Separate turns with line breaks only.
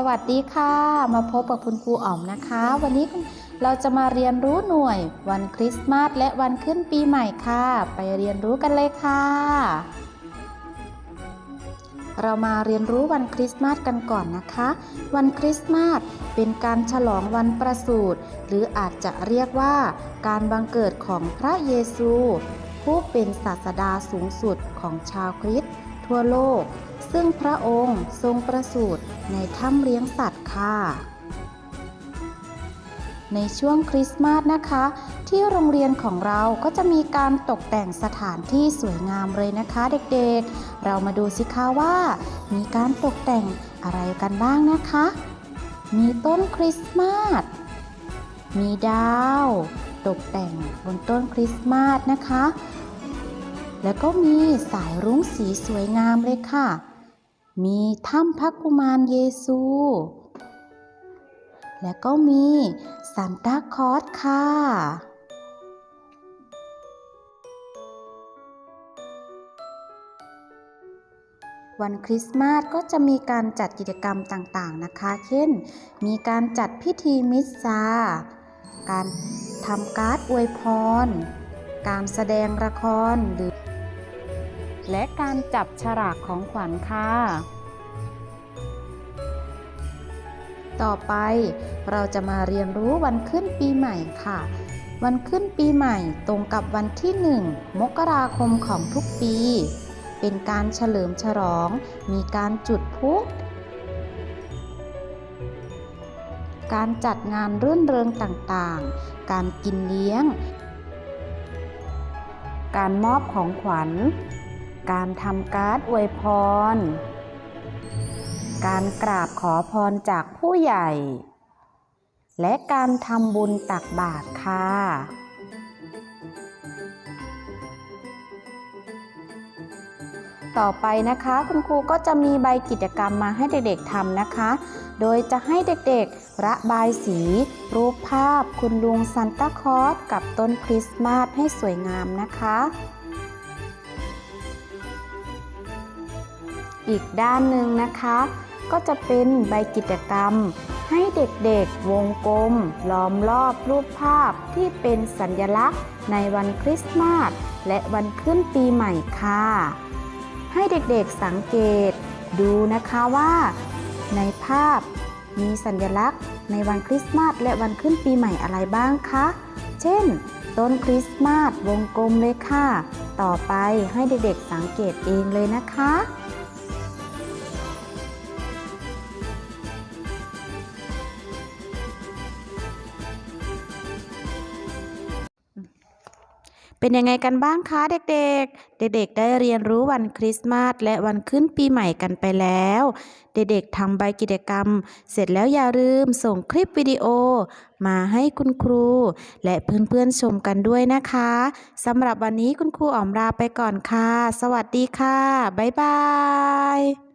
สวัสดีค่ะ มาพบกับคุณครูอ๋อมนะคะ วันนี้เราจะมาเรียนรู้หน่วย วันคริสต์มาสและวันขึ้นปีใหม่ค่ะ ไปเรียนรู้กันเลยค่ะ เรามาเรียนรู้วันคริสต์มาสกันก่อนนะคะ วันคริสต์มาสเป็นการฉลองวันประสูติหรืออาจจะเรียกว่า การบังเกิดของพระเยซู ผู้เป็นศาสดาสูงสุดของชาวคริสต์ ทั่วโลก ซึ่งพระองค์ทรงประสูติในถ้ำเลี้ยงสัตว์ค่ะ ในช่วงคริสต์มาสนะคะ ที่โรงเรียนของเราก็จะมีการตกแต่งสถานที่สวยงามเลยนะคะเด็กๆ เรามาดูสิคะว่า มีการตกแต่งอะไรกันบ้างนะคะ มีต้นคริสต์มาส มีดาว ตกแต่งบนต้นคริสต์มาสนะคะ แล้วก็มีสายรุ้งสีสวยงามเลยค่ะ มีถ้ำพระกุมารเยซู และก็มีซานตาคลอสค่ะวันคริสต์มาสก็จะมีการจัดกิจกรรมต่างๆนะคะ เช่น มีการจัดพิธีมิสซา การทำการ์ดอวยพร การแสดงละครหรือ และการจับฉลากของขวัญค่ะ ต่อไปเราจะมาเรียนรู้วันขึ้นปีใหม่ค่ะ วันขึ้นปีใหม่ตรงกับวันที่ 1 มกราคมของทุกปี เป็นการเฉลิมฉลอง มีการจุดพลุการจัดงานรื่นเริงต่างๆ การกินเลี้ยง การมอบของขวัญ การทำการ์ดอวยพร การกราบขอพรจากผู้ใหญ่ และการทำบุญตักบาตรค่ะต่อไปนะคะคุณครูก็จะมีใบกิจกรรมมาให้เด็กๆทำนะคะ โดยจะให้เด็กๆ ระบายสี รูปภาพคุณลุงซันตาคลอสกับต้นคริสต์มาสให้สวยงามนะคะ อีกด้านหนึ่งนะคะ ก็จะเป็นใบกิจกรรม ให้เด็กๆวงกลม ล้อมรอบรูปภาพที่เป็นสัญลักษณ์ในวันคริสต์มาสและวันขึ้นปีใหม่ค่ะ ให้เด็กๆสังเกตดูนะคะว่า ในภาพมีสัญลักษณ์ในวันคริสต์มาสและวันขึ้นปีใหม่อะไรบ้างคะ เช่น ต้นคริสต์มาสวงกลมเลยค่ะ ต่อไปให้เด็กๆสังเกตเองเลยนะคะ เป็นยังไงกันบ้างคะเด็กๆ เด็กๆ ได้เรียนรู้วันคริสต์มาสและวันขึ้นปีใหม่กันไปแล้ว เด็กๆทำใบกิจกรรม เสร็จแล้วอย่าลืมส่งคลิปวิดีโอ มาให้คุณครู และเพื่อนๆชมกันด้วยนะคะสำหรับวันนี้คุณครูอ๋อมลาไปก่อนค่ะ สวัสดีค่ะ บ๊ายบาย